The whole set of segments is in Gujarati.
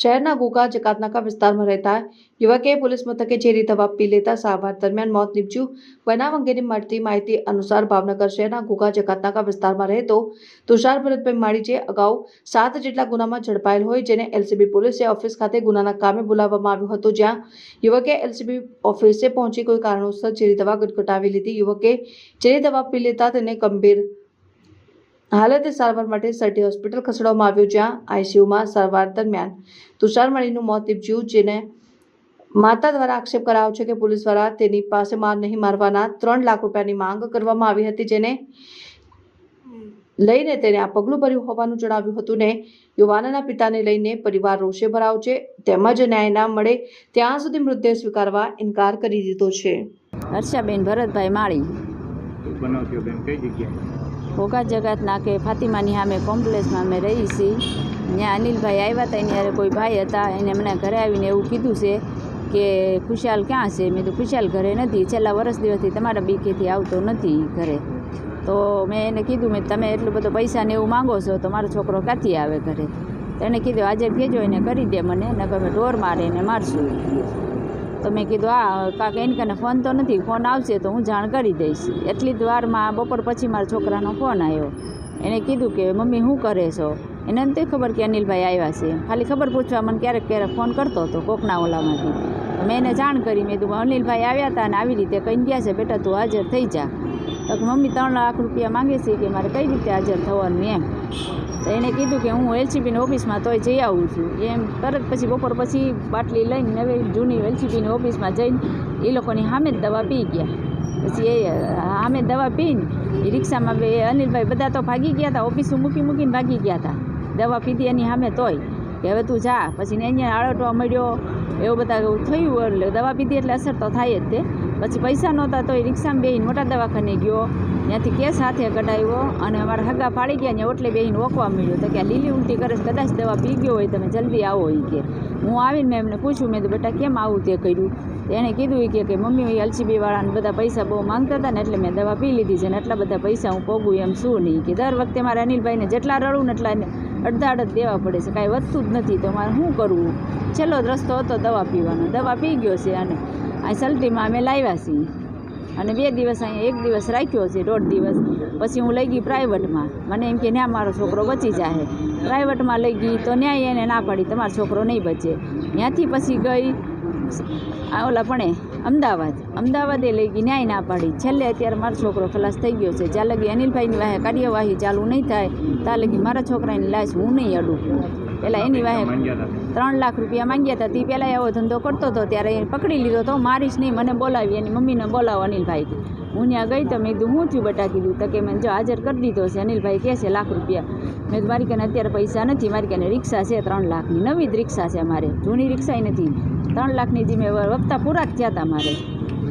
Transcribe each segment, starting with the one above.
શહેરના ઘોઘા જકાતનાકા વિસ્તારમાં રહેતા યુવકે પોલીસ મથકે ઝેરી દવા પી લેતા સારવાર દરમિયાન મોત નીપજ્યું. બનાવ અંગેની મળતી માહિતી અનુસાર ભાવનગર શહેરના ઘોઘા જકાતનાકા વિસ્તારમાં રહેતો તુષાર ભરતભાઈ માળી જે અગાઉ સાત જેટલા ગુનામાં ઝડપાયેલ હોય જેને એલસીબી પોલીસે ઓફિસ ખાતે ગુનાના કામે બોલાવવામાં આવ્યો હતો, જ્યાં યુવકે એલસીબી ઓફિસે પહોંચી કોઈ કારણોસર ઝેરી દવા ગટગટાવી લીધી. યુવકે ઝેરી દવા પી લેતા તેને ગંભીર હાલતે સારવાર માટે સરટી હોસ્પિટલ ખસેડવામાં આવ્યો જ્યાં આઈસીયુમાં સારવાર દરમિયાન તુષાર મણીનું મોત નીપજ્યું જેને માતા દ્વારા આક્ષેપ કરાયો છે કે પોલીસ દ્વારા તેની પાસે માર નહીં મારવાના ત્રણ લાખ રૂપિયાની માંગ કરવામાં આવી હતી જેને લઈને તેને આ પગલું ભર્યું હોવાનું જણાવ્યું હતું ને યુવાનના પિતાને લઈને પરિવાર રોષે ભરાવ છે તેમજ ન્યાય ના મળે ત્યાં સુધી મૃતદેહ સ્વીકારવા ઇનકાર કરી દીધો છે. હર્ષાબેન ભરતભાઈ માળી. બનાવ કઈ જગ્યાએ? ભોગા જગત કે ફાતિમાની સામે કોમ્પ્લેક્સમાં અમે રહી છીએ. ત્યાં અનિલભાઈ આવ્યા હતા, એની હારે કોઈ ભાઈ હતા. એને મને ઘરે આવીને એવું કીધું છે કે ખુશાલ ક્યાં છે? મેં તો ખુશાલ ઘરે નથી. છેલ્લા વર્ષ દિવસથી તમારા બીકેથી આવતો નથી ઘરે. તો મેં એને કીધું, મેં તમે એટલું બધો પૈસા ને એવું માંગો છો, તો મારો છોકરો ક્યાંથી આવે ઘરે? તો એને કીધું, આજે કહેજો એને કરી દે મને, નકર મેં ઢોર મારે એને મારશું. તો મેં કીધું આ કાક, એને કને ફોન તો નથી ફોન આવશે તો હું જાણ કરી દઈશ. એટલી જ વારમાં બપોર પછી મારા છોકરાનો ફોન આવ્યો. એને કીધું કે, મમ્મી, શું કરે છો? એને નથી ખબર કે અનિલભાઈ આવ્યા છે. ખાલી ખબર પૂછવા મને ક્યારેક ક્યારેક ફોન કરતો હતો, કોકના ઓલામાંથી. મેં એને જાણ કરી, મેં કીધું, અનિલભાઈ આવ્યા હતા અને આવી રીતે કહીને ગયા છે, બેટા, તું હાજર થઈ જા. તો મમ્મી ત્રણ લાખ રૂપિયા માંગે છે કે મારે કઈ રીતે હાજર થવાનું એમ. તો એણે કીધું કે હું એલસીબીની ઓફિસમાં તોય જઈ આવું છું. એમ તરત પછી બપોર પછી બાટલી લઈને નવી જૂની એલસીબીની ઓફિસમાં જઈને એ લોકોની સામે જ દવા પી ગયા. પછી એ સામે દવા પીને એ રિક્ષામાં બે અનિલભાઈ બધા તો ભાગી ગયા હતા ઓફિસમાં મૂકી મૂકીને ભાગી ગયા હતા દવા પીધી એની સામે તોય. કે હવે તું જા. પછી ને અહીંયા આળટવા મળ્યો. એવું બધા થયું એટલે દવા પીધી એટલે અસર તો થાય જ તે. પછી પૈસા નહોતા તો એ રિક્ષામાં બેહીને મોટા દવાખાને ગયો. ત્યાંથી કેસ હાથે કઢાવ્યો અને અમારા હગા ફાળી ગયા ને ઓટલે બેહીને ઓકવા મળ્યો તો કે લીલી ઉલટી કરે કદાચ દવા પી ગયો હોય તમે જલ્દી આવો એ કે. હું આવીને મેં એમને પૂછ્યું, મેં તો બેટા, કેમ આવું તે કર્યું? એણે કીધું કે કે મમ્મી એ અલસીબીવાળાને બધા પૈસા બહુ માંગતા હતા ને એટલે મેં દવા પી લીધી છે ને એટલા બધા પૈસા હું પોગું એમ શું નહીં કે. દર વખતે મારે અનિલભાઈને જેટલા રડું ને એટલા એને અડધા અડધ દેવા પડે છે, કાંઈ વધતું જ નથી. તો મારે શું કરવું? છેલ્લો રસ્તો હતો દવા પીવાનો. દવા પી ગયો છે અને આ સલટીમાં અમે લાવ્યા છીએ. અને બે દિવસ અહીંયા એક દિવસ રાખ્યો છે, દોઢ દિવસ. પછી હું લઈ ગઈ પ્રાઇવેટમાં. મને એમ કે, ન્યા મારો છોકરો બચી જાય પ્રાઇવેટમાં લઈ ગઈ તો ન્યાય એને ના પાડી, તમારો છોકરો નહીં બચે. ત્યાંથી પછી ગઈ ઓલા પણ અમદાવાદ. અમદાવાદે લઈ ગઈ, ન્યાય ના પાડી. છેલ્લે અત્યારે મારો છોકરો ખલાસ થઈ ગયો છે. જ્યાં લગી અનિલભાઈની વાહે કાર્યવાહી ચાલુ નહીં થાય, ત્યાં લગી મારા છોકરાની લાશ હું નહીં અડું. પહેલાં એની વાહે ત્રણ લાખ રૂપિયા માંગ્યા હતા. તે પહેલાં એવો ધંધો કરતો હતો ત્યારે એને પકડી લીધો તો મારીશ નહીં મને બોલાવી. એની મમ્મીને બોલાવો અનિલભાઈ હું ત્યાં ગઈ તો મેં કીધું હું થયું બટા કીધું તો કે મેં જો હાજર કરી દીધો છે. અનિલભાઈ કહે છે લાખ રૂપિયા. મેં મારી કને અત્યારે પૈસા નથી. મારી કને રિક્ષા છે ત્રણ લાખની. નવી જ રિક્ષા છે મારે જૂની રિક્ષાય નથી. ત્રણ લાખની જે મેં વખતા પૂરા જ થયા હતા મારે.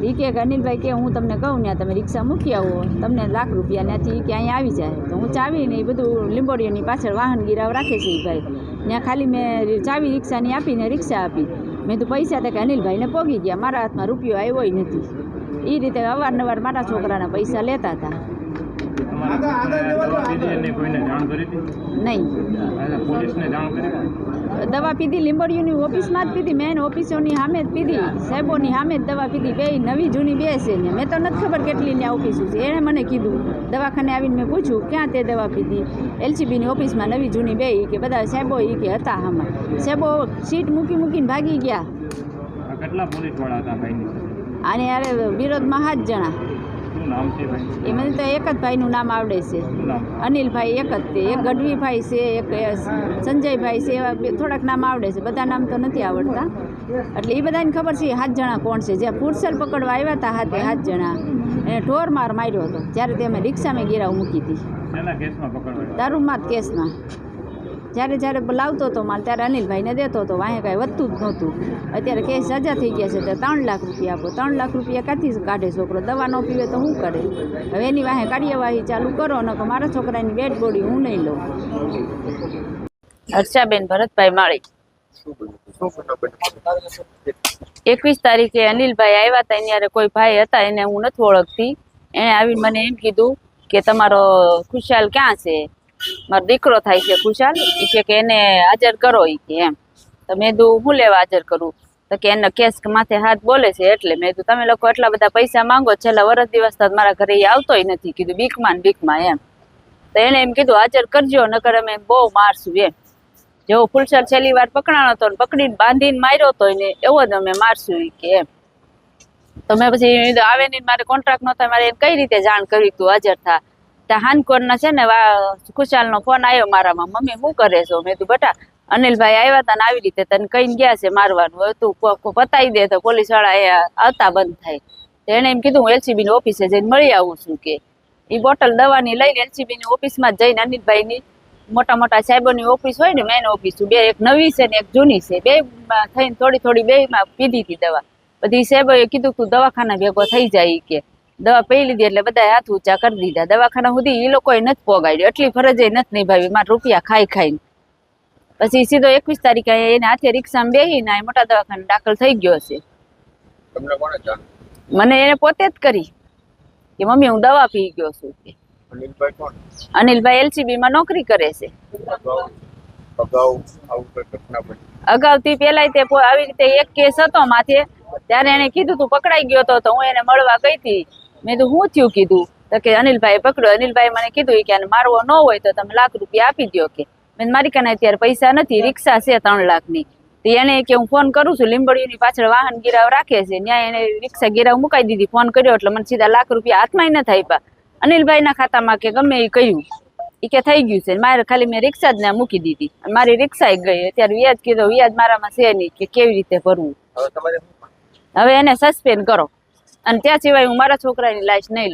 એ કે કે અનિલભાઈ કે હું તમને કહું ત્યાં તમે રિક્ષા મૂકી આવો. તમને લાખ રૂપિયા ત્યાંથી કે અહીંયા આવી જાય. તો હું ચાવીને એ બધું લીંબોડીઓની પાછળ વાહન ગીરાવ રાખે છે એ ભાઈ. ત્યાં ખાલી મેં ચાવી રિક્ષાની આપીને રિક્ષા આપી. મેં તો પૈસા તો કે અનિલભાઈને પોગી ગયા. મારા હાથમાં રૂપિયો આવ્યો નથી. એ રીતે અવારનવાર મારા છોકરાના પૈસા લેતા હતા. નહીં. અને પોલીસને જાણ કરી. દવા પીધી લીંબડીઓની ઓફિસમાં જ પીધી મેન ઓફિસોની સામે જ પીધી સાહેબોની સામે જ દવા પીધી. બે નવી જૂની બે છે ને મેં તો નથી ખબર કેટલી ત્યાં ઓફિસો છે. એણે મને કીધું દવાખાને આવીને મેં પૂછ્યું ક્યાં તે દવા પીધી? એલસીબીની ઓફિસમાં નવી જૂની બે કે બધા સાહેબો એ કે હતા આમાં. સાહેબો સીટ મૂકી મૂકીને ભાગી ગયા. કેટલા પોલીસવાળા હતા અને યારે વિરોધમાં સાત જણા. એ મને તો એક જ ભાઈનું નામ આવડે છે. અનિલભાઈ એક જ તે એક ગઢવીભાઈ છે એક સંજયભાઈ છે એવા બે- થોડાક નામ આવડે છે. બધા નામ તો નથી આવડતા. એટલે એ બધાને ખબર છે સાત જણા કોણ છે. જ્યાં પુરસેલ પકડવા આવ્યા હતા હાથે સાત જણા. એને ઢોર માર માર્યો હતો. જ્યારે તે અમે રિક્ષામાં ગીરાવ મૂકી હતી દારૂમાં જ કેસમાં. જ્યારે જ્યારે લાવતો હતો માલ, ત્યારે અનિલભાઈને દેતો હતો. વાંહે કાંઈ વધતું જ નહોતું. અત્યારે કેસ સજા થઈ ગયા છે, તો ત્રણ લાખ રૂપિયા આપો. ત્રણ લાખ રૂપિયા ક્યાંથી કાઢે છોકરો? દવા ન પીવે તો શું કરે? હવે એની વાંહે કાર્યવાહી ચાલુ કરો ન તો મારા છોકરાની બેટ બોડી હું નહીં લઉં. હર્ષાબેન ભરતભાઈ માળી. એકવીસ તારીખે અનિલભાઈ આવ્યા હતા, એની કોઈ ભાઈ હતા, એને હું નથી ઓળખતી. એણે આવીને મને એમ કીધું કે તમારો ખુશાલ ક્યાં છે? મારો દીકરો થાય છે ખુશાલ. એ કે એને હાજર કરો એ કે એમ. તો મેં કીધું હું લેવા હાજર કરું? તો કે એના કેસ માથે હાથ બોલે છે એટલે મેં કીધું તમે લોકો એટલા બધા પૈસા માંગો, છેલ્લા વર્ષ દિવસ તો મારા ઘરે એ આવતોય નથી. કીધું, બીકમાં ને બીકમાં, એમ. તો એને એમ કીધું, હાજર કરજો, નકર અમે બહુ મારશું, એમ. જેવો ફૂલસર છેલ્લી વાર પકડાણો હતો ને પકડીને બાંધીને માર્યો હતો એને એવો જ અમે મારશું કે એમ. તો મેં પછી આવે નહીં, મારે કોન્ટ્રાક્ટ નહોતા મારે કઈ રીતે જાણ કરવી તું હાજર થા? હાનકોરના છે ને ખુશાલનો ફોન આવ્યો મારામાં. મમ્મી શું કરે છો? મેં કીધું, બટા, અનિલભાઈ આવ્યા હતા ને આવી રીતે તને કહીને ગયા છે મારવાનું. હવે તું પતાવી દે તો પોલીસવાળા એ આવતા બંધ થાય. તો એને એમ કીધું, હું એલસીબી ની ઓફિસે જઈને મળી આવું છું કે. એ બોટલ દવાની લઈને એલસીબી ની ઓફિસમાં જઈને અનિલભાઈની મોટા મોટા સાહેબોની ઓફિસ હોય ને મેન ઓફિસ બે એક નવી છે ને એક જૂની છે. બે થઈને થોડી થોડી બે માં પીધી હતી દવા. બધી સાહેબોએ કીધું, તું દવાખાના ભેગો થઈ જાય કે. દવા પી લીધી એટલે બધા હાથ ઊંચા કરી દીધા. દવાખાના સુધી એ લોકોએ નથી પોગાડ્યું. એટલી ફરજે નથી નિભાવી. મારા રૂપિયા ખાઈ ખાઈને. પછી સીધો એકવીસ તારીખે એને હાથે રિક્ષામાં બેહીને આ મોટા દવાખાને દાખલ થઈ ગયો છે. મને એને પોતે જ કરી. કે મમ્મી હું દવા પી ગયો છું. અનિલભાઈ એલસીબી માં નોકરી કરે છે. અગાઉ અગાઉથી પેલા તે આવી રીતે એક કેસ હતો માથે. ત્યારે એને કીધું તું પકડાઈ ગયો તો હું એને મળવા ગઈ હતી મેં તો હું થયું કીધું? તો કે અનિલભાઈ પકડ્યો. અનિલભાઈ મને કીધું કે આને મારવો ન હોય તો તમે લાખ રૂપિયા આપી દો કે. મેં મારી કાને અત્યારે પૈસા નથી રિક્ષા છે ત્રણ લાખની. તો એને કે હું ફોન કરું છું લીંબડીની પાછળ વાહન ગીરાવ રાખે છે ત્યાં એને રિક્ષા ગીરાવ મુકાઈ દીધી ફોન કર્યો એટલે મને સીધા લાખ રૂપિયા હાથમાં નથી આપ્યા અનિલભાઈના ખાતામાં કે ગમે એ કહ્યું. એ કે થઈ ગયું છે મારે ખાલી મેં રિક્ષા જ ને મૂકી દીધી મારી રિક્ષા ગઈ અત્યારે વ્યાજ કીધો વ્યાજ મારામાં છે નહીં કે કેવી રીતે ભરવું? હવે હવે એને સસ્પેન્ડ કરો. અને ત્યાં સિવાય હું મારા છોકરાની લાશ નહીં લઉં.